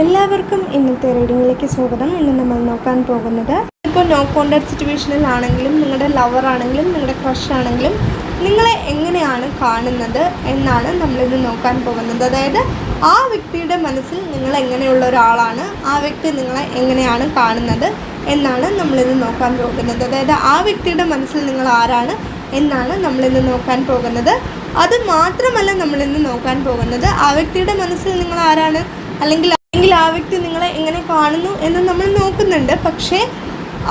എല്ലാവർക്കും ഇന്നത്തെ റീഡിങ്ങിലേക്ക് സ്വാഗതം. ഇന്ന് നമ്മൾ നോക്കാൻ പോകുന്നത് ഇപ്പോൾ നോ കോണ്ടാക്ട് സിറ്റുവേഷനിലാണെങ്കിലും നിങ്ങളുടെ ലവർ ആണെങ്കിലും നിങ്ങളുടെ ക്രഷ് ആണെങ്കിലും നിങ്ങളെ എങ്ങനെയാണ് കാണുന്നത് എന്നാണ് നമ്മളിന്ന് നോക്കാൻ പോകുന്നത്. അതായത് ആ വ്യക്തിയുടെ മനസ്സിൽ നിങ്ങൾ എങ്ങനെയുള്ള ഒരാളാണ് ആ വ്യക്തി നിങ്ങളെ എങ്ങനെയാണ് കാണുന്നത് എന്നാണ് നമ്മളിന്ന് നോക്കാൻ പോകുന്നത്. അതായത് ആ വ്യക്തിയുടെ മനസ്സിൽ നിങ്ങൾ ആരാണ് എന്നാണ് നമ്മളിന്ന് നോക്കാൻ പോകുന്നത്. അത് മാത്രമല്ല നമ്മളിന്ന് നോക്കാൻ പോകുന്നത് ആ വ്യക്തിയുടെ മനസ്സിൽ നിങ്ങൾ ആരാണ്? അല്ലെങ്കിൽ അല്ലെങ്കിൽ ആ വ്യക്തി നിങ്ങളെ എങ്ങനെ കാണുന്നു എന്ന് നമ്മൾ നോക്കുന്നുണ്ട്. പക്ഷേ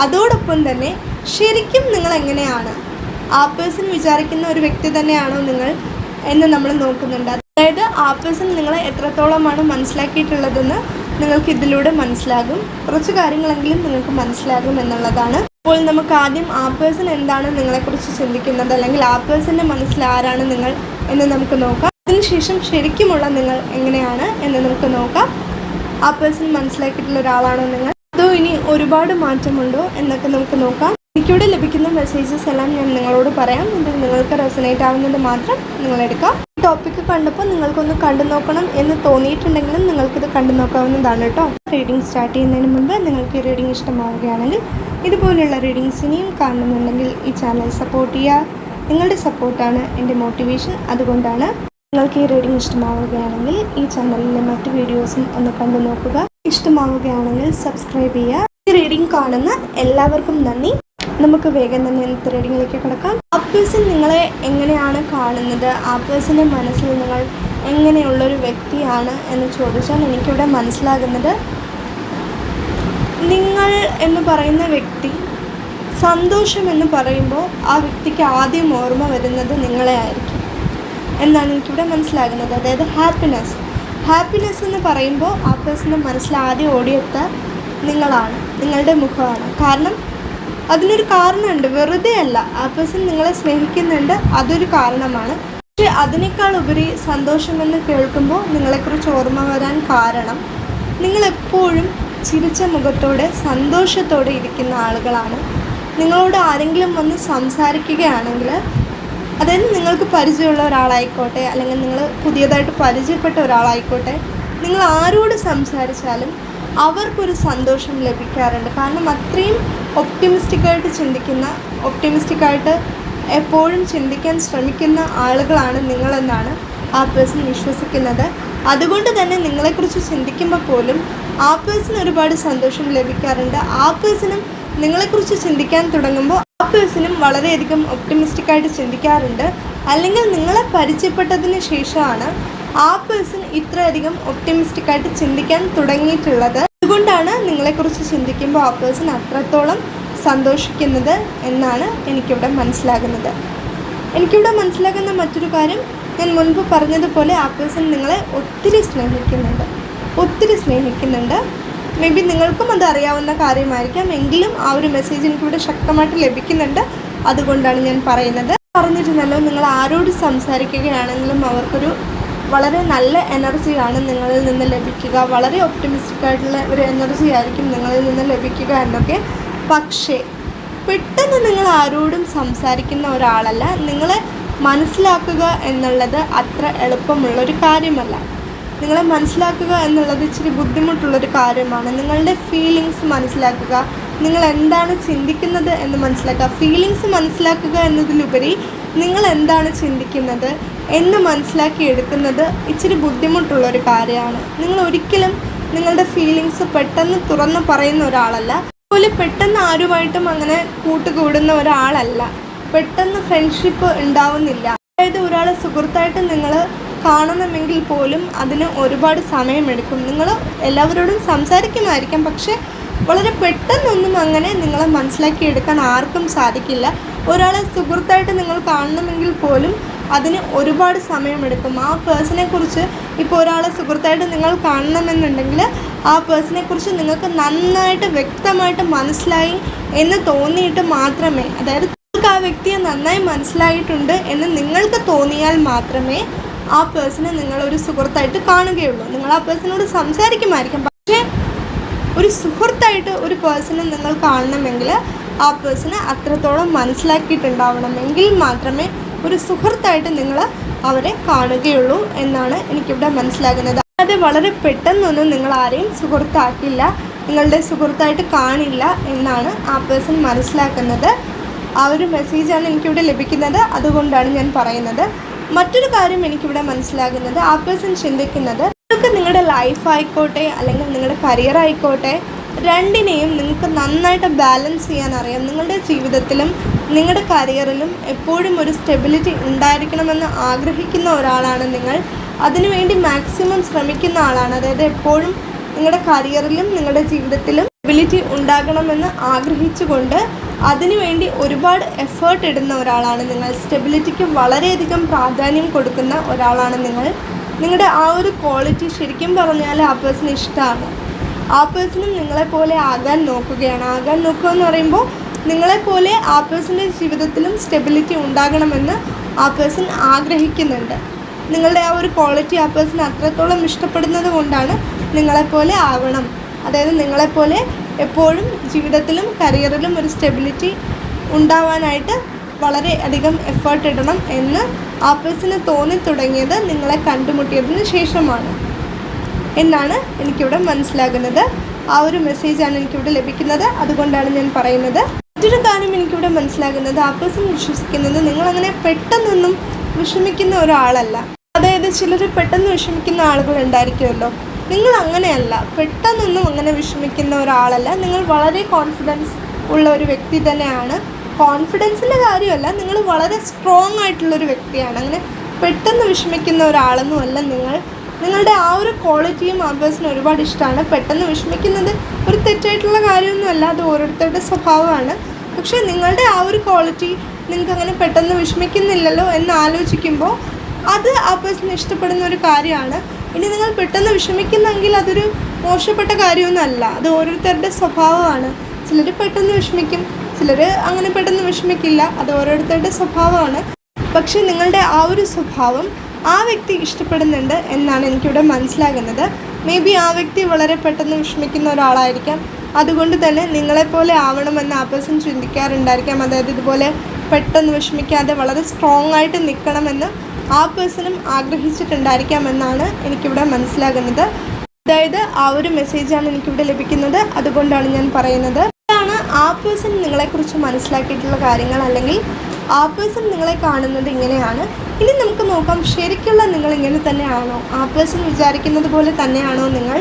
അതോടൊപ്പം തന്നെ ശരിക്കും നിങ്ങൾ എങ്ങനെയാണ്? ആ പേഴ്സൺ വിചാരിക്കുന്ന ഒരു വ്യക്തി തന്നെയാണോ നിങ്ങൾ എന്ന് നമ്മൾ നോക്കുന്നുണ്ട്. അതായത് ആ പേഴ്സൺ നിങ്ങളെ എത്രത്തോളമാണ് മനസ്സിലാക്കിയിട്ടുള്ളതെന്ന് നിങ്ങൾക്ക് ഇതിലൂടെ മനസ്സിലാകും. കുറച്ച് കാര്യങ്ങളെങ്കിലും നിങ്ങൾക്ക് മനസ്സിലാകും എന്നുള്ളതാണ്. അപ്പോൾ നമുക്ക് ആദ്യം ആ പേഴ്സൺ എന്താണ് നിങ്ങളെക്കുറിച്ച് ചിന്തിക്കുന്നത്? അല്ലെങ്കിൽ ആ പേഴ്സന്റെ മനസ്സിൽ ആരാണ് നിങ്ങൾ എന്ന് നമുക്ക് നോക്കാം. അതിനുശേഷം ശരിക്കുമുള്ള നിങ്ങൾ എങ്ങനെയാണ് എന്ന് നമുക്ക് നോക്കാം. ആ പേഴ്സൺ മനസ്സിലാക്കിയിട്ടുള്ള ഒരാളാണോ നിങ്ങൾ? അതോ ഇനി ഒരുപാട് മാറ്റമുണ്ടോ എന്നൊക്കെ നമുക്ക് നോക്കാം. എനിക്കിവിടെ ലഭിക്കുന്ന മെസ്സേജസ് എല്ലാം ഞാൻ നിങ്ങളോട് പറയാം. ഇതിൽ നിങ്ങൾക്ക് റെസനേറ്റ് ആവുന്നത് മാത്രം നിങ്ങൾ എടുക്കാം. ഈ ടോപ്പിക്ക് കണ്ടപ്പോൾ നിങ്ങൾക്കൊന്ന് കണ്ടു നോക്കണം എന്ന് തോന്നിയിട്ടുണ്ടെങ്കിലും നിങ്ങൾക്കിത് കണ്ടു നോക്കാവുന്നതാണ് കേട്ടോ. റീഡിംഗ് സ്റ്റാർട്ട് ചെയ്യുന്നതിന് മുമ്പ് നിങ്ങൾക്ക് ഈ റീഡിംഗ് ഇഷ്ടമാവുകയാണെങ്കിൽ ഇതുപോലെയുള്ള റീഡിങ്സ് ഇനിയും കാണുന്നുണ്ടെങ്കിൽ ഈ ചാനൽ സപ്പോർട്ട് ചെയ്യുക. നിങ്ങളുടെ സപ്പോർട്ടാണ് എന്റെ മോട്ടിവേഷൻ അതുകൊണ്ടാണ് നിങ്ങൾക്ക് ഈ റീഡിംഗ് ഇഷ്ടമാവുകയാണെങ്കിൽ ഈ ചാനലിലെ മറ്റു വീഡിയോസും ഒന്ന് കണ്ടു നോക്കുക. ഇഷ്ടമാവുകയാണെങ്കിൽ സബ്സ്ക്രൈബ് ചെയ്യുക. ഈ റീഡിംഗ് കാണുന്ന എല്ലാവർക്കും നന്ദി. നമുക്ക് വേഗം തന്നെ ഇന്നത്തെ റീഡിങ്ങിലേക്ക് കിടക്കാം. ആ പേഴ്സൺ നിങ്ങളെ എങ്ങനെയാണ് കാണുന്നത്? ആ പേഴ്സന്റെ മനസ്സിൽ നിങ്ങൾ എങ്ങനെയുള്ളൊരു വ്യക്തിയാണ് എന്ന് ചോദിച്ചാൽ എനിക്കിവിടെ മനസ്സിലാകുന്നത് നിങ്ങൾ എന്ന് പറയുന്ന വ്യക്തി സന്തോഷം എന്ന് പറയുമ്പോൾ ആ വ്യക്തിക്ക് ആദ്യം ഓർമ്മ വരുന്നത് നിങ്ങളെ ആയിരിക്കും. എന്നാണ് എനിക്കിവിടെ മനസ്സിലാകുന്നത്. അതായത് ഹാപ്പിനെസ് ഹാപ്പിനെസ് എന്ന് പറയുമ്പോൾ ആ പേഴ്സന്റെ മനസ്സിൽ ആദ്യം ഓടിയെത്ത നിങ്ങളാണ് നിങ്ങളുടെ മുഖമാണ്. കാരണം അതിനൊരു കാരണമുണ്ട്. വെറുതെ അല്ല ആ പേഴ്സൺ നിങ്ങളെ സ്നേഹിക്കുന്നുണ്ട്. അതൊരു കാരണമാണ്. പക്ഷെ അതിനേക്കാൾ ഉപരി സന്തോഷമെന്ന് കേൾക്കുമ്പോൾ നിങ്ങളെക്കുറിച്ച് ഓർമ്മ വരാൻ കാരണം നിങ്ങളെപ്പോഴും ചിരിച്ച മുഖത്തോടെ സന്തോഷത്തോടെ ഇരിക്കുന്ന ആളുകളാണ്. നിങ്ങളോട് ആരെങ്കിലും വന്ന് സംസാരിക്കുകയാണെങ്കിൽ അതായത് നിങ്ങൾക്ക് പരിചയമുള്ള ഒരാളായിക്കോട്ടെ അല്ലെങ്കിൽ നിങ്ങൾ പുതിയതായിട്ട് പരിചയപ്പെട്ട ഒരാളായിക്കോട്ടെ നിങ്ങൾ ആരോട് സംസാരിച്ചാലും അവർക്കൊരു സന്തോഷം ലഭിക്കാറുണ്ട്. കാരണം അത്രയും ഒപ്റ്റിമിസ്റ്റിക്കായിട്ട് ചിന്തിക്കുന്ന ഒപ്റ്റിമിസ്റ്റിക്കായിട്ട് എപ്പോഴും ചിന്തിക്കാൻ ശ്രമിക്കുന്ന ആളുകളാണ് നിങ്ങളെന്നാണ് ആ പേഴ്സൺ വിശ്വസിക്കുന്നത്. അതുകൊണ്ട് തന്നെ നിങ്ങളെക്കുറിച്ച് ചിന്തിക്കുമ്പോൾ പോലും ആ പേഴ്സൺ ഒരുപാട് സന്തോഷം ലഭിക്കാറുണ്ട്. ആ പേഴ്സണും നിങ്ങളെക്കുറിച്ച് ചിന്തിക്കാൻ തുടങ്ങുമ്പോൾ പേഴ്സണും വളരെയധികം ഒപ്റ്റിമിസ്റ്റിക്കായിട്ട് ചിന്തിക്കാറുണ്ട്. അല്ലെങ്കിൽ നിങ്ങളെ പരിചയപ്പെട്ടതിന് ശേഷമാണ് ആ പേഴ്സൺ ഇത്രയധികം ഒപ്റ്റിമിസ്റ്റിക്കായിട്ട് ചിന്തിക്കാൻ തുടങ്ങിയിട്ടുള്ളത്. അതുകൊണ്ടാണ് നിങ്ങളെക്കുറിച്ച് ചിന്തിക്കുമ്പോൾ ആ പേഴ്സൺ അത്രത്തോളം സന്തോഷിക്കുന്നത് എന്നാണ് എനിക്കിവിടെ മനസ്സിലാകുന്നത്. എനിക്കിവിടെ മനസ്സിലാകുന്ന മറ്റൊരു കാര്യം ഞാൻ മുൻപ് പറഞ്ഞതുപോലെ ആ പേഴ്സൺ നിങ്ങളെ ഒത്തിരി സ്നേഹിക്കുന്നുണ്ട്. ഒത്തിരി സ്നേഹിക്കുന്നുണ്ട്. മേ ബി നിങ്ങൾക്കും അത് അറിയാവുന്ന കാര്യമായിരിക്കാം. എങ്കിലും ആ ഒരു മെസ്സേജ് എനിക്കിവിടെ ശക്തമായിട്ട് ലഭിക്കുന്നുണ്ട്. അതുകൊണ്ടാണ് ഞാൻ പറയുന്നത്. പറഞ്ഞിരുന്നല്ലോ നിങ്ങൾ ആരോട് സംസാരിക്കുകയാണെങ്കിലും അവർക്കൊരു വളരെ നല്ല എനർജിയാണ് നിങ്ങളിൽ നിന്ന് ലഭിക്കുക. വളരെ ഒപ്റ്റിമിസ്റ്റിക് ആയിട്ടുള്ള ഒരു എനർജി ആയിരിക്കും നിങ്ങളിൽ നിന്ന് ലഭിക്കുക എന്നൊക്കെ. പക്ഷേ പെട്ടെന്ന് നിങ്ങൾ ആരോടും സംസാരിക്കുന്ന ഒരാളല്ല. നിങ്ങളെ മനസ്സിലാക്കുക എന്നുള്ളത് അത്ര എളുപ്പമുള്ളൊരു കാര്യമല്ല. നിങ്ങളെ മനസ്സിലാക്കുക എന്നുള്ളത് ഇച്ചിരി ബുദ്ധിമുട്ടുള്ളൊരു കാര്യമാണ്. നിങ്ങളുടെ ഫീലിങ്സ് മനസ്സിലാക്കുക. നിങ്ങൾ എന്താണ് ചിന്തിക്കുന്നത് എന്ന് മനസ്സിലാക്കുക. ഫീലിങ്സ് മനസ്സിലാക്കുക എന്നതിലുപരി നിങ്ങൾ എന്താണ് ചിന്തിക്കുന്നത് എന്ന് മനസ്സിലാക്കി എടുക്കുന്നത് ഇച്ചിരി ബുദ്ധിമുട്ടുള്ളൊരു കാര്യമാണ്. നിങ്ങൾ ഒരിക്കലും നിങ്ങളുടെ ഫീലിങ്സ് പെട്ടെന്ന് തുറന്ന് പറയുന്ന ഒരാളല്ല. അതുപോലെ പെട്ടെന്ന് ആരുമായിട്ടും അങ്ങനെ കൂട്ടുകൂടുന്ന ഒരാളല്ല. പെട്ടെന്ന് ഫ്രണ്ട്ഷിപ്പ് ഉണ്ടാവുന്നില്ല. അതായത് ഒരാളെ സുഹൃത്തായിട്ട് നിങ്ങൾ കാണണമെങ്കിൽ പോലും അതിന് ഒരുപാട് സമയമെടുക്കും. നിങ്ങൾ എല്ലാവരോടും സംസാരിക്കുമായിരിക്കാം പക്ഷേ വളരെ പെട്ടെന്നൊന്നും അങ്ങനെ നിങ്ങളെ മനസ്സിലാക്കി എടുക്കാൻ ആർക്കും സാധിക്കില്ല. ഒരാളെ സുഹൃത്തായിട്ട് നിങ്ങൾ കാണണമെങ്കിൽ പോലും അതിന് ഒരുപാട് സമയമെടുക്കും. ആ പേഴ്സണെ കുറിച്ച് ഇപ്പോൾ ഒരാളെ സുഹൃത്തായിട്ട് നിങ്ങൾ കാണണമെന്നുണ്ടെങ്കിൽ ആ പേഴ്സണെ കുറിച്ച് നിങ്ങൾക്ക് നന്നായിട്ട് വ്യക്തമായിട്ട് മനസ്സിലായി എന്ന് തോന്നിയിട്ട് മാത്രമേ അതായത് നിങ്ങൾക്ക് ആ വ്യക്തിയെ നന്നായി മനസ്സിലായിട്ടുണ്ട് എന്ന് നിങ്ങൾക്ക് തോന്നിയാൽ മാത്രമേ ആ പേഴ്സണെ നിങ്ങളൊരു സുഹൃത്തായിട്ട് കാണുകയുള്ളൂ. നിങ്ങൾ ആ പേഴ്സണോട് സംസാരിക്കുമായിരിക്കും. പക്ഷേ ഒരു സുഹൃത്തായിട്ട് ഒരു പേഴ്സണെ നിങ്ങൾ കാണണമെങ്കിൽ ആ പേഴ്സണെ അത്രത്തോളം മനസ്സിലാക്കിയിട്ടുണ്ടാവണമെങ്കിൽ മാത്രമേ ഒരു സുഹൃത്തായിട്ട് നിങ്ങൾ അവരെ കാണുകയുള്ളൂ എന്നാണ് എനിക്കിവിടെ മനസ്സിലാകുന്നത്. അത് വളരെ പെട്ടെന്നൊന്നും നിങ്ങൾ ആരെയും സുഹൃത്താക്കില്ല നിങ്ങളുടെ സുഹൃത്തായിട്ട് കാണില്ല എന്നാണ് ആ പേഴ്സൺ മനസ്സിലാക്കുന്നത്. ആ ഒരു മെസ്സേജാണ് എനിക്കിവിടെ ലഭിക്കുന്നത്. അതുകൊണ്ടാണ് ഞാൻ പറയുന്നത്. മറ്റൊരു കാര്യം എനിക്കിവിടെ മനസ്സിലാകുന്നത് ആ പേഴ്സൺ ചിന്തിക്കുന്നത് നിങ്ങൾക്ക് നിങ്ങളുടെ ലൈഫ് ആയിക്കോട്ടെ അല്ലെങ്കിൽ നിങ്ങളുടെ കരിയർ ആയിക്കോട്ടെ രണ്ടിനെയും നിങ്ങൾക്ക് നന്നായിട്ട് ബാലൻസ് ചെയ്യാൻ അറിയാം. നിങ്ങളുടെ ജീവിതത്തിലും നിങ്ങളുടെ കരിയറിലും എപ്പോഴും ഒരു സ്റ്റെബിലിറ്റി ഉണ്ടായിരിക്കണമെന്ന് ആഗ്രഹിക്കുന്ന ഒരാളാണ് നിങ്ങൾ. അതിനുവേണ്ടി മാക്സിമം ശ്രമിക്കുന്ന ആളാണ്. അതായത് എപ്പോഴും നിങ്ങളുടെ കരിയറിലും നിങ്ങളുടെ ജീവിതത്തിലും സ്റ്റെബിലിറ്റി ഉണ്ടാകണമെന്ന് ആഗ്രഹിച്ചുകൊണ്ട് അതിനുവേണ്ടി ഒരുപാട് എഫേർട്ട് ഇടുന്ന ഒരാളാണ് നിങ്ങൾ. സ്റ്റെബിലിറ്റിക്ക് വളരെയധികം പ്രാധാന്യം കൊടുക്കുന്ന ഒരാളാണ് നിങ്ങൾ. നിങ്ങളുടെ ആ ഒരു ക്വാളിറ്റി ശരിക്കും പറഞ്ഞാൽ ആ പേഴ്സൺ ഇഷ്ടമാണ് ആ പേഴ്സണും നിങ്ങളെപ്പോലെ ആകാൻ നോക്കുകയാണ്. ആകാൻ നോക്കുക എന്ന് പറയുമ്പോൾ നിങ്ങളെപ്പോലെ ആ പേഴ്സന്റെ ജീവിതത്തിലും സ്റ്റെബിലിറ്റി ഉണ്ടാകണമെന്ന് ആ പേഴ്സൺ ആഗ്രഹിക്കുന്നുണ്ട്. നിങ്ങളുടെ ആ ഒരു ക്വാളിറ്റി ആ പേഴ്സൺ അത്രത്തോളം ഇഷ്ടപ്പെടുന്നത് കൊണ്ടാണ് നിങ്ങളെപ്പോലെ ആവണം. അതായത് നിങ്ങളെപ്പോലെ എപ്പോഴും ജീവിതത്തിലും കരിയറിലും ഒരു സ്റ്റെബിലിറ്റി ഉണ്ടാവാനായിട്ട് വളരെ അധികം എഫേർട്ട് ഇടണം എന്ന് ആ പേഴ്സണ് തോന്നി തുടങ്ങിയത് നിങ്ങളെ കണ്ടുമുട്ടിയതിന് ശേഷമാണ്. എന്നാണ് എനിക്കിവിടെ മനസ്സിലാകുന്നത്. ആ ഒരു മെസ്സേജാണ് എനിക്കിവിടെ ലഭിക്കുന്നത്. അതുകൊണ്ടാണ് ഞാൻ പറയുന്നത്. മറ്റൊരു കാര്യം എനിക്കിവിടെ മനസ്സിലാകുന്നത്. ആ വിശ്വസിക്കുന്നത് നിങ്ങളങ്ങനെ പെട്ടെന്നൊന്നും വിഷമിക്കുന്ന ഒരാളല്ല. അതായത് ചിലർ പെട്ടെന്ന് വിഷമിക്കുന്ന ആളുകൾ ഉണ്ടായിരിക്കുമല്ലോ. നിങ്ങൾ അങ്ങനെയല്ല പെട്ടെന്നൊന്നും അങ്ങനെ വിഷമിക്കുന്ന ഒരാളല്ല. നിങ്ങൾ വളരെ കോൺഫിഡൻസ് ഉള്ള ഒരു വ്യക്തി തന്നെയാണ്. കോൺഫിഡൻസിന്റെ കാര്യമല്ല നിങ്ങൾ വളരെ സ്ട്രോങ് ആയിട്ടുള്ളൊരു വ്യക്തിയാണ്. അങ്ങനെ പെട്ടെന്ന് വിഷമിക്കുന്ന ഒരാളൊന്നുമല്ല നിങ്ങൾ. നിങ്ങളുടെ ആ ഒരു ക്വാളിറ്റിയും പേഴ്സണ് ഒരുപാട് ഇഷ്ടമാണ് പെട്ടെന്ന് വിഷമിക്കുന്നത് ഒരു തെറ്റായിട്ടുള്ള കാര്യമൊന്നുമല്ല അത് ഓരോരുത്തരുടെ സ്വഭാവമാണ്. പക്ഷേ നിങ്ങളുടെ ആ ഒരു ക്വാളിറ്റി നിങ്ങൾക്ക് അങ്ങനെ പെട്ടെന്ന് വിഷമിക്കുന്നില്ലല്ലോ എന്ന് ആലോചിക്കുമ്പോൾ അത് ആ ഇഷ്ടപ്പെടുന്ന ഒരു കാര്യമാണ്. ഇനി നിങ്ങൾ പെട്ടെന്ന് വിഷമിക്കുന്നെങ്കിൽ അതൊരു മോശപ്പെട്ട കാര്യമൊന്നുമല്ല. അത് ഓരോരുത്തരുടെ സ്വഭാവമാണ്. ചിലർ പെട്ടെന്ന് വിഷമിക്കും ചിലർ അങ്ങനെ പെട്ടെന്ന് വിഷമിക്കില്ല. അത് ഓരോരുത്തരുടെ സ്വഭാവമാണ്. പക്ഷേ നിങ്ങളുടെ ആ ഒരു സ്വഭാവം ആ വ്യക്തി ഇഷ്ടപ്പെടുന്നുണ്ട് എന്നാണ് എനിക്കിവിടെ മനസ്സിലാകുന്നത്. മേ ബി ആ വ്യക്തി വളരെ പെട്ടെന്ന് വിഷമിക്കുന്ന ഒരാളായിരിക്കാം. അതുകൊണ്ട് തന്നെ നിങ്ങളെപ്പോലെ ആവണമെന്ന് ആ പേഴ്സൺ ചിന്തിക്കാറുണ്ടായിരിക്കാം. അതായത് ഇതുപോലെ പെട്ടെന്ന് വിഷമിക്കാതെ വളരെ സ്ട്രോങ് ആയിട്ട് നിൽക്കണമെന്ന് ആ പേഴ്സണും ആഗ്രഹിച്ചിട്ടുണ്ടായിരിക്കാം എന്നാണ് എനിക്കിവിടെ മനസ്സിലാകുന്നത്. അതായത് ആ ഒരു മെസ്സേജാണ് എനിക്കിവിടെ ലഭിക്കുന്നത്. അതുകൊണ്ടാണ് ഞാൻ പറയുന്നത്. ഇതാണ് ആ പേഴ്സൺ നിങ്ങളെക്കുറിച്ച് മനസ്സിലാക്കിയിട്ടുള്ള കാര്യങ്ങൾ അല്ലെങ്കിൽ ആ പേഴ്സൺ നിങ്ങളെ കാണുന്നത് ഇങ്ങനെയാണ്. ഇനി നമുക്ക് നോക്കാം ശരിക്കുള്ള നിങ്ങൾ ഇങ്ങനെ തന്നെയാണോ? ആ പേഴ്സൺ വിചാരിക്കുന്നത് പോലെ തന്നെയാണോ നിങ്ങൾ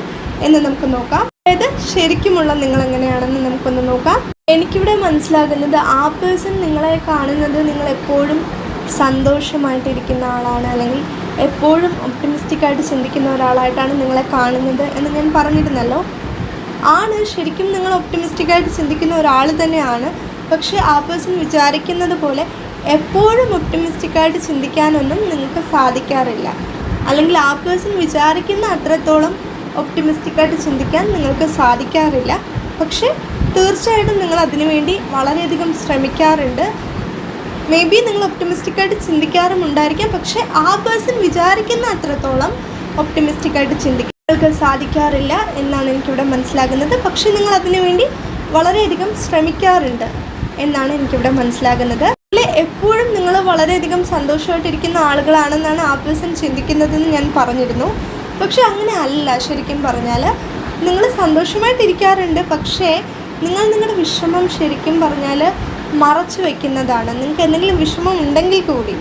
എന്ന് നമുക്ക് നോക്കാം. അതായത് ശരിക്കുമുള്ള നിങ്ങൾ എങ്ങനെയാണെന്ന് നമുക്കൊന്ന് നോക്കാം. എനിക്കിവിടെ മനസ്സിലാകുന്നത് ആ പേഴ്സൺ നിങ്ങളെ കാണുന്നത് നിങ്ങൾ എപ്പോഴും സന്തോഷമായിട്ടിരിക്കുന്ന ആളാണ് അല്ലെങ്കിൽ എപ്പോഴും ഒപ്റ്റിമിസ്റ്റിക് ആയിട്ട് ചിന്തിക്കുന്ന ഒരാളായിട്ടാണ് നിങ്ങളെ കാണുന്നത് എന്ന് ഞാൻ പറഞ്ഞിരുന്നല്ലോ. ആണ് ശരിക്കും നിങ്ങൾ ഒപ്റ്റിമിസ്റ്റിക് ആയിട്ട് ചിന്തിക്കുന്ന ഒരാൾ തന്നെയാണ്. പക്ഷേ ആ പേഴ്സൺ വിചാരിക്കുന്നത് പോലെ എപ്പോഴും ഒപ്റ്റിമിസ്റ്റിക് ആയിട്ട് ചിന്തിക്കാനൊന്നും നിങ്ങൾക്ക് സാധിക്കാറില്ല. അല്ലെങ്കിൽ ആ പേഴ്സൺ വിചാരിക്കുന്ന അത്രത്തോളം ഒപ്റ്റിമിസ്റ്റിക് ആയിട്ട് ചിന്തിക്കാൻ നിങ്ങൾക്ക് സാധിക്കാറില്ല. പക്ഷേ തീർച്ചയായിട്ടും നിങ്ങൾ അതിനുവേണ്ടി വളരെയധികം ശ്രമിക്കാറുണ്ട്. മേ ബി നിങ്ങൾ ഒപ്റ്റമിസ്റ്റിക്കായിട്ട് ചിന്തിക്കാറുമുണ്ടായിരിക്കാം പക്ഷേ ആ പേഴ്സൺ വിചാരിക്കുന്ന അത്രത്തോളം ഒപ്റ്റമിസ്റ്റിക്കായിട്ട് ചിന്തിക്കാൻ നിങ്ങൾക്ക് സാധിക്കാറില്ല എന്നാണ് എനിക്കിവിടെ മനസ്സിലാകുന്നത്. പക്ഷേ നിങ്ങൾ അതിനുവേണ്ടി വളരെയധികം ശ്രമിക്കാറുണ്ട് എന്നാണ് എനിക്കിവിടെ മനസ്സിലാകുന്നത്. എപ്പോഴും നിങ്ങൾ വളരെയധികം സന്തോഷമായിട്ടിരിക്കുന്ന ആളുകളാണെന്നാണ് ആ പേഴ്സൺ ചിന്തിക്കുന്നതെന്ന് ഞാൻ പറഞ്ഞിരുന്നു. പക്ഷെ അങ്ങനെ അല്ല. ശരിക്കും പറഞ്ഞാൽ നിങ്ങൾ സന്തോഷമായിട്ടിരിക്കാറുണ്ട് പക്ഷേ നിങ്ങൾ നിങ്ങളുടെ വിഷമം ശരിക്കും പറഞ്ഞാൽ മറച്ചു വയ്ക്കുന്നതാണ് നിങ്ങൾക്ക് എന്തെങ്കിലും വിഷമം ഉണ്ടെങ്കിൽ കൂടി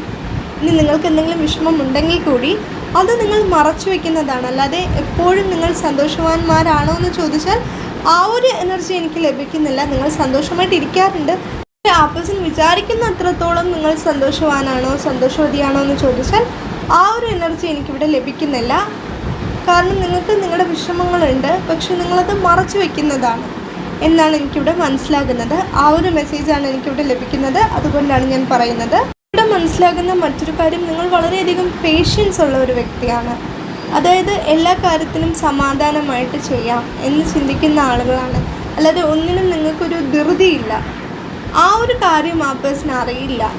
ഇനി നിങ്ങൾക്ക് എന്തെങ്കിലും വിഷമം ഉണ്ടെങ്കിൽ കൂടി അത് നിങ്ങൾ മറച്ചു വയ്ക്കുന്നതാണ് അല്ലാതെ എപ്പോഴും നിങ്ങൾ സന്തോഷവാന്മാരാണോ എന്ന് ചോദിച്ചാൽ ആ ഒരു എനർജി എനിക്ക് ലഭിക്കുന്നില്ല. നിങ്ങൾ സന്തോഷമായിട്ട് ഇരിക്കാറുണ്ട്. ആ പേഴ്സൺ വിചാരിക്കുന്ന അത്രത്തോളം നിങ്ങൾ സന്തോഷവാനാണോ സന്തോഷവതിയാണോ എന്ന് ചോദിച്ചാൽ ആ ഒരു എനർജി എനിക്കിവിടെ ലഭിക്കുന്നില്ല. കാരണം നിങ്ങൾക്ക് നിങ്ങളുടെ വിഷമങ്ങളുണ്ട്. പക്ഷെ നിങ്ങളത് മറച്ചു വയ്ക്കുന്നതാണ് എന്നാണ് എനിക്കിവിടെ മനസ്സിലാകുന്നത്. ആ ഒരു മെസ്സേജാണ് എനിക്കിവിടെ ലഭിക്കുന്നത്. അതുകൊണ്ടാണ് ഞാൻ പറയുന്നത്. ഇവിടെ മനസ്സിലാകുന്ന മറ്റൊരു കാര്യം നിങ്ങൾ വളരെയധികം പേഷ്യൻസ് ഉള്ള ഒരു വ്യക്തിയാണ്. അതായത് എല്ലാ കാര്യത്തിനും സമാധാനമായിട്ട് ചെയ്യാം എന്ന് ചിന്തിക്കുന്ന ആളുകളാണ്. അല്ലാതെ ഒന്നിനും നിങ്ങൾക്കൊരു ധൃതിയില്ല. ആ ഒരു കാര്യം ആ പേഴ്സൺ അറിയില്ല.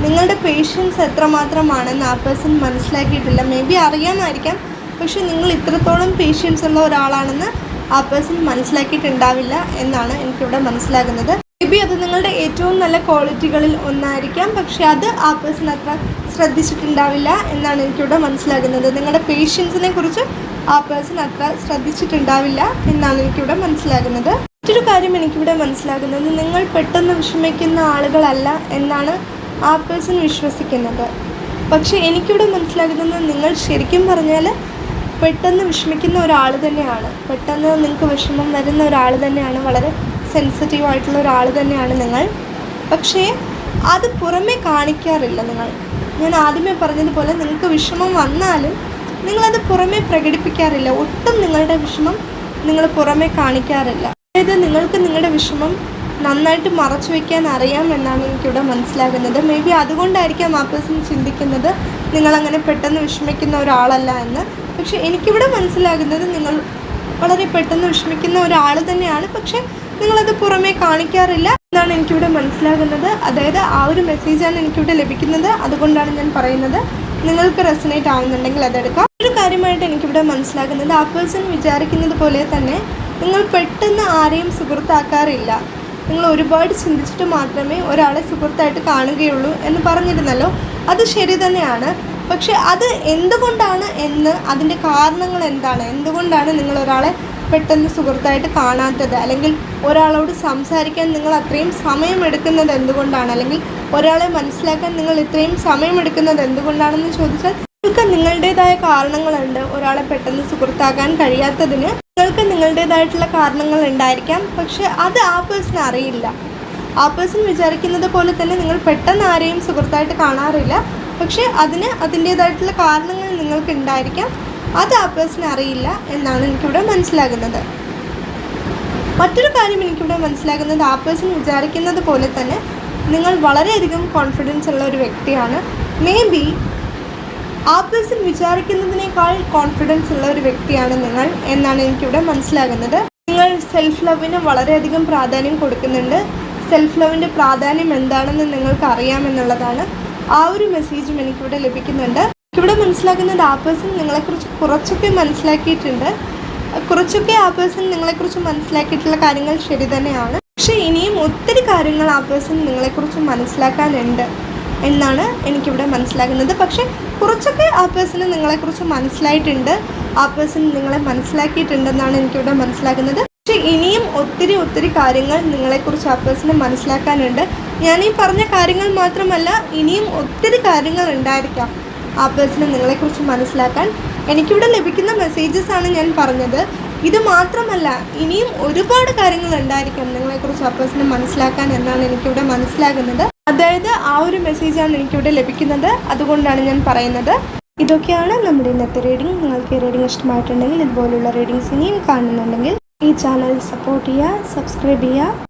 നിങ്ങളുടെ പേഷ്യൻസ് എത്രമാത്രമാണെന്ന് ആ പേഴ്സൺ മനസ്സിലാക്കിയിട്ടില്ല. മേ ബി അറിയാമായിരിക്കാം പക്ഷെ നിങ്ങൾ ഇത്രത്തോളം പേഷ്യൻസ് ഉള്ള ഒരാളാണെന്ന് ആ പേഴ്സൺ മനസ്സിലാക്കിയിട്ടുണ്ടാവില്ല എന്നാണ് എനിക്കിവിടെ മനസ്സിലാകുന്നത്. മേ ബി അത് നിങ്ങളുടെ ഏറ്റവും നല്ല ക്വാളിറ്റികളിൽ ഒന്നായിരിക്കാം. പക്ഷെ അത് ആ പേഴ്സൺ അത്ര ശ്രദ്ധിച്ചിട്ടുണ്ടാവില്ല എന്നാണ് എനിക്കിവിടെ മനസ്സിലാകുന്നത്. നിങ്ങളുടെ പേഷ്യൻസിനെ കുറിച്ച് ആ പേഴ്സൺ അത്ര ശ്രദ്ധിച്ചിട്ടുണ്ടാവില്ല എന്നാണ് എനിക്കിവിടെ മനസ്സിലാകുന്നത്. മറ്റൊരു കാര്യം എനിക്കിവിടെ മനസ്സിലാകുന്നത്. നിങ്ങൾ പെട്ടെന്ന് വിഷമിക്കുന്ന ആളുകളല്ല എന്നാണ് ആ പേഴ്സൺ വിശ്വസിക്കുന്നത്. പക്ഷേ എനിക്കിവിടെ മനസ്സിലാകുന്നത് നിങ്ങൾ ശരിക്കും പറഞ്ഞാൽ പെട്ടെന്ന് വിഷമിക്കുന്ന ഒരാൾ തന്നെയാണ്. പെട്ടെന്ന് നിങ്ങൾക്ക് വിഷമം വരുന്ന ഒരാൾ തന്നെയാണ്. വളരെ സെൻസിറ്റീവ് ആയിട്ടുള്ള ഒരാൾ തന്നെയാണ് നിങ്ങൾ. പക്ഷേ അത് പുറമേ കാണിക്കാറില്ല നിങ്ങൾ. ഞാൻ ആദ്യമേ പറഞ്ഞതുപോലെ നിങ്ങൾക്ക് വിഷമം വന്നാലും നിങ്ങളത് പുറമേ പ്രകടിപ്പിക്കാറില്ല. ഒട്ടും നിങ്ങളുടെ വിഷമം നിങ്ങൾ പുറമേ കാണിക്കാറില്ല. അതായത് നിങ്ങൾക്ക് നിങ്ങളുടെ വിഷമം നന്നായിട്ട് മറച്ചു വയ്ക്കാൻ അറിയാം എന്നാണ് എനിക്കിവിടെ മനസ്സിലാകുന്നത്. മേ ബി അതുകൊണ്ടായിരിക്കാം ആ പേഴ്സൺ ചിന്തിക്കുന്നത് നിങ്ങളങ്ങനെ പെട്ടെന്ന് വിഷമിക്കുന്ന ഒരാളല്ല എന്ന്. പക്ഷെ എനിക്കിവിടെ മനസ്സിലാകുന്നത് നിങ്ങൾ വളരെ പെട്ടെന്ന് വിഷമിക്കുന്ന ഒരാൾ തന്നെയാണ്. പക്ഷെ നിങ്ങളത് പുറമേ കാണിക്കാറില്ല എന്നാണ് എനിക്കിവിടെ മനസ്സിലാകുന്നത്. അതായത് ആ ഒരു മെസ്സേജാണ് എനിക്കിവിടെ ലഭിക്കുന്നത്. അതുകൊണ്ടാണ് ഞാൻ പറയുന്നത്. നിങ്ങൾക്ക് റെസനേറ്റ് ആവുന്നുണ്ടെങ്കിൽ അതെടുക്കാം ഒരു കാര്യമായിട്ട് എനിക്കിവിടെ മനസ്സിലാകുന്നത് ആ പേഴ്സൺ വിചാരിക്കുന്നത് പോലെ തന്നെ നിങ്ങൾ പെട്ടെന്ന് ആരെയും സുഹൃത്താക്കാറില്ല. നിങ്ങൾ ഒരുപാട് ചിന്തിച്ചിട്ട് മാത്രമേ ഒരാളെ സുഹൃത്തായിട്ട് കാണുകയുള്ളൂ എന്ന് പറഞ്ഞിരുന്നല്ലോ. അത് ശരി തന്നെയാണ്. പക്ഷെ അത് എന്തുകൊണ്ടാണ് എന്ന് അതിന്റെ കാരണങ്ങൾ എന്താണ് എന്തുകൊണ്ടാണ് നിങ്ങൾ ഒരാളെ പെട്ടെന്ന് സുഹൃത്തായിട്ട് കാണാത്തത്? അല്ലെങ്കിൽ ഒരാളോട് സംസാരിക്കാൻ നിങ്ങൾ അത്രയും സമയമെടുക്കുന്നത് എന്തുകൊണ്ടാണ്? അല്ലെങ്കിൽ ഒരാളെ മനസ്സിലാക്കാൻ നിങ്ങൾ ഇത്രയും സമയമെടുക്കുന്നത് എന്തുകൊണ്ടാണെന്ന് ചോദിച്ചാൽ നിങ്ങൾക്ക് നിങ്ങളുടേതായ കാരണങ്ങളുണ്ട് ഒരാളെ പെട്ടെന്ന് സുഹൃത്താക്കാൻ കഴിയാത്തതിന്. നിങ്ങൾക്ക് നിങ്ങളുടേതായിട്ടുള്ള കാരണങ്ങൾ ഉണ്ടായിരിക്കാം പക്ഷെ അത് ആ പേഴ്സൺ അറിയില്ല. ആ പേഴ്സൺ വിചാരിക്കുന്നത് പോലെ തന്നെ നിങ്ങൾ പെട്ടെന്ന് ആരെയും സുഹൃത്തായിട്ട് കാണാറില്ല. പക്ഷേ അതിന് അതിന്റേതായിട്ടുള്ള കാരണങ്ങൾ നിങ്ങൾക്ക് ഉണ്ടായിരിക്കാം അത് ആ പേഴ്സൺ അറിയില്ല എന്നാണ് എനിക്കിവിടെ മനസ്സിലാകുന്നത്. മറ്റൊരു കാര്യം എനിക്കിവിടെ മനസ്സിലാകുന്നത് ആ പേഴ്സൺ വിചാരിക്കുന്നത് പോലെ തന്നെ നിങ്ങൾ വളരെയധികം കോൺഫിഡൻസ് ഉള്ള ഒരു വ്യക്തിയാണ്. മേ ബി ആ പേഴ്സൺ വിചാരിക്കുന്നതിനേക്കാൾ കോൺഫിഡൻസ് ഉള്ള ഒരു വ്യക്തിയാണ് നിങ്ങൾ എന്നാണ് എനിക്കിവിടെ മനസ്സിലാകുന്നത്. നിങ്ങൾ സെൽഫ് ലവിന് വളരെയധികം പ്രാധാന്യം കൊടുക്കുന്നുണ്ട്. സെൽഫ് ലവിന്റെ പ്രാധാന്യം എന്താണെന്ന് നിങ്ങൾക്ക് അറിയാമെന്നുള്ളതാണ് ആ ഒരു മെസ്സേജും എനിക്കിവിടെ ലഭിക്കുന്നുണ്ട്. ഇവിടെ മനസ്സിലാക്കുന്നത് ആ പേഴ്സൺ നിങ്ങളെക്കുറിച്ച് കുറച്ചൊക്കെ മനസ്സിലാക്കിയിട്ടുണ്ട്. കുറച്ചൊക്കെ ആ പേഴ്സൺ നിങ്ങളെക്കുറിച്ച് മനസ്സിലാക്കിയിട്ടുള്ള കാര്യങ്ങൾ ശരി തന്നെയാണ്. പക്ഷേ ഇനിയും ഒത്തിരി കാര്യങ്ങൾ ആ പേഴ്സൺ നിങ്ങളെക്കുറിച്ച് മനസ്സിലാക്കാനുണ്ട് എന്നാണ് എനിക്കിവിടെ മനസ്സിലാക്കുന്നത് പക്ഷേ കുറച്ചൊക്കെ ആ പേഴ്സണ് നിങ്ങളെക്കുറിച്ച് മനസ്സിലായിട്ടുണ്ട്. ആ പേഴ്സൺ നിങ്ങളെ മനസ്സിലാക്കിയിട്ടുണ്ടെന്നാണ് എനിക്കിവിടെ മനസ്സിലാക്കുന്നത് പക്ഷേ ഇനിയും ഒത്തിരി ഒത്തിരി കാര്യങ്ങൾ നിങ്ങളെക്കുറിച്ച് ആ പേഴ്സണ് മനസ്സിലാക്കാനുണ്ട്. ഞാൻ ഈ പറഞ്ഞ കാര്യങ്ങൾ മാത്രമല്ല ഇനിയും ഒത്തിരി കാര്യങ്ങൾ ഉണ്ടായിരിക്കാം. ആ പേഴ്സണെ നിങ്ങളെക്കുറിച്ച് മനസ്സിലാക്കാൻ എനിക്കിവിടെ ലഭിക്കുന്ന മെസ്സേജസ് ആണ് ഞാൻ പറഞ്ഞത്. ഇത് മാത്രമല്ല ഇനിയും ഒരുപാട് കാര്യങ്ങൾ ഉണ്ടായിരിക്കാം നിങ്ങളെക്കുറിച്ച് ആ പേഴ്സണെ മനസ്സിലാക്കാൻ എന്നാണ് എനിക്കിവിടെ മനസ്സിലാകുന്നത്. അതായത് ആ ഒരു മെസ്സേജാണ് എനിക്കിവിടെ ലഭിക്കുന്നത്. അതുകൊണ്ടാണ് ഞാൻ പറയുന്നത്. ഇതൊക്കെയാണ് നമ്മുടെ ഇന്നത്തെ റീഡിംഗ് നിങ്ങൾക്ക് ഈ റീഡിംഗ് ഇഷ്ടമായിട്ടുണ്ടെങ്കിൽ ഇതുപോലുള്ള റീഡിങ്സ് ഇനിയും കാണുന്നുണ്ടെങ്കിൽ ഈ ചാനൽ സപ്പോർട്ട് ചെയ്യുക സബ്സ്ക്രൈബ് ചെയ്യുക.